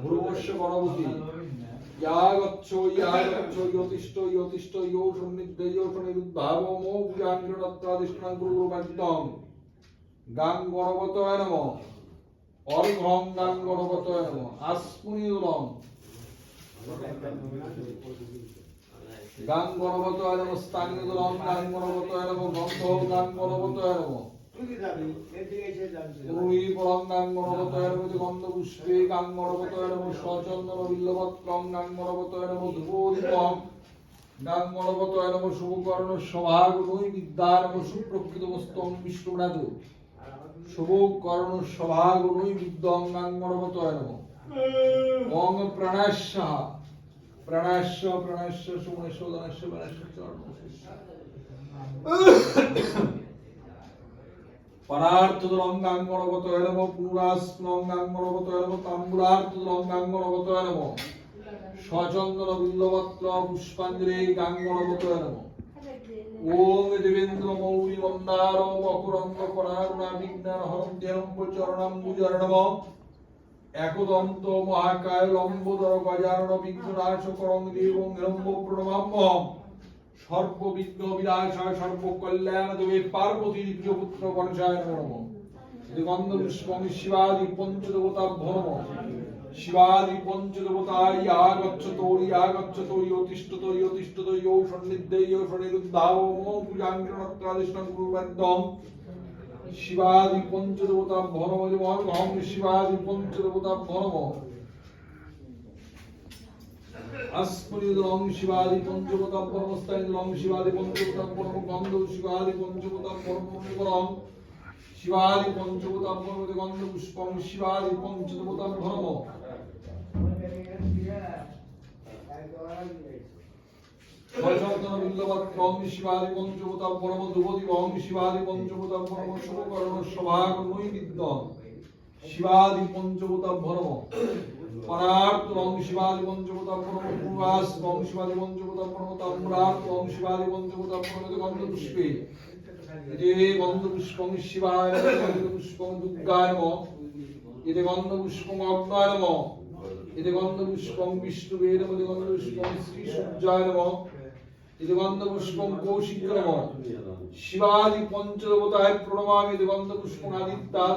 ভূর্বশ্য গণপতি গান ইয়াগচ্ছ ইয়তিষ্ঠ ইয়তিষ্ঠ ইয়ৌ সন্নিদ্দে ইয়ৌ সনিরুদ্ধাব স্থানীয় গাং গণপতয় নম গন্ধ গাং গণপতয় নম। সচন্দন বিল্লপত্রং গাং গণপতয় নম ধূপদীপং গাং গণপতয় নম শুভকর্ণ সভাগুণই বিদ্যা নম সুপ্রকৃত বস্তং বিষ্ণুনাথ। শুভকর্ণ সভাগুণই বিদ্যং গাং গণপতয় নম ওং প্রণাস্য প্রণাস্য প্রণাস্য সুমনেশ্ব চরণ পরার্থদলঙ্গাং গণপতয় নম পুনরাস্নঙ্গাং গণপতয় নম তাম্বুরার্থদলঙ্গাং গণপতয় নম সচন্দন পুষ্পাঞ্জলি ওম দেবেন্দ্র মৌরি মন্দার মকরঙ্গ করারুণা হরন্ত্যরম চরণম একদন্ত মহাকায় লম্বোদর গজারণ বিঘ্ননাশ করং দেবং সর্ববিঘ্ন বিনাশায় সর্বকল্যাণ দেবে পার্বতীর প্রিয় পুত্র গণেশায় নমঃ। গন্ধ পুষ্পং শিবাদি পঞ্চদেবতা ভরম শিবাদি পঞ্চদেবতা গচ্ছত গচ্ছত তিষ্ঠত তিষ্ঠত সন্নিধ্যে সনিরুদ্ধাও মো পূজাঙ্গিরণত্রাদিষ্ণং গুরুবাদ্যম শিবাদি শিবাদি अस्मृदं शिवादि पञ्चभूतं परमस्ताइदं शिवादि पञ्चभूतं परम गन्ध शिवादि पञ्चभूतं परमं शिवादि पञ्चभूतं परम गन्ध पुष्पं शिवादि पञ्चभूतं भरम সচন্দন বিল্লপত্রং শিবাদি পঞ্চভূতম পরম ধুবদিবং শিবাদি পঞ্চভূতম পরম শুভকর্ণ সভাগময়ী বিদ্যং শিবাদি পঞ্চভূতম ভরম পরার্থং শিবাদি পঞ্চভূতম পরম পূর্বাস বং শিবাদি পঞ্চভূতম পরম তাম্রাত বং শিবাদি পঞ্চভূতম গন্ধ পুষ্পে এতে গন্ধ পুষ্পং শিবায় গন্ধ পুষ্পং দুর্গায় এতে গন্ধ পুষ্পং অগ্নায় নমঃ এতে গন্ধ পুষ্পং বিষ্ণুবে নমঃ এতে গন্ধ পুষ্পং শ্রী সূর্যায় নমঃ এতে গন্ধ কৌশিক নমঃ শিবাদি পঞ্চদেবতায় প্রণমামি এতে গন্ধ পুষ্পং আদিত্যাদ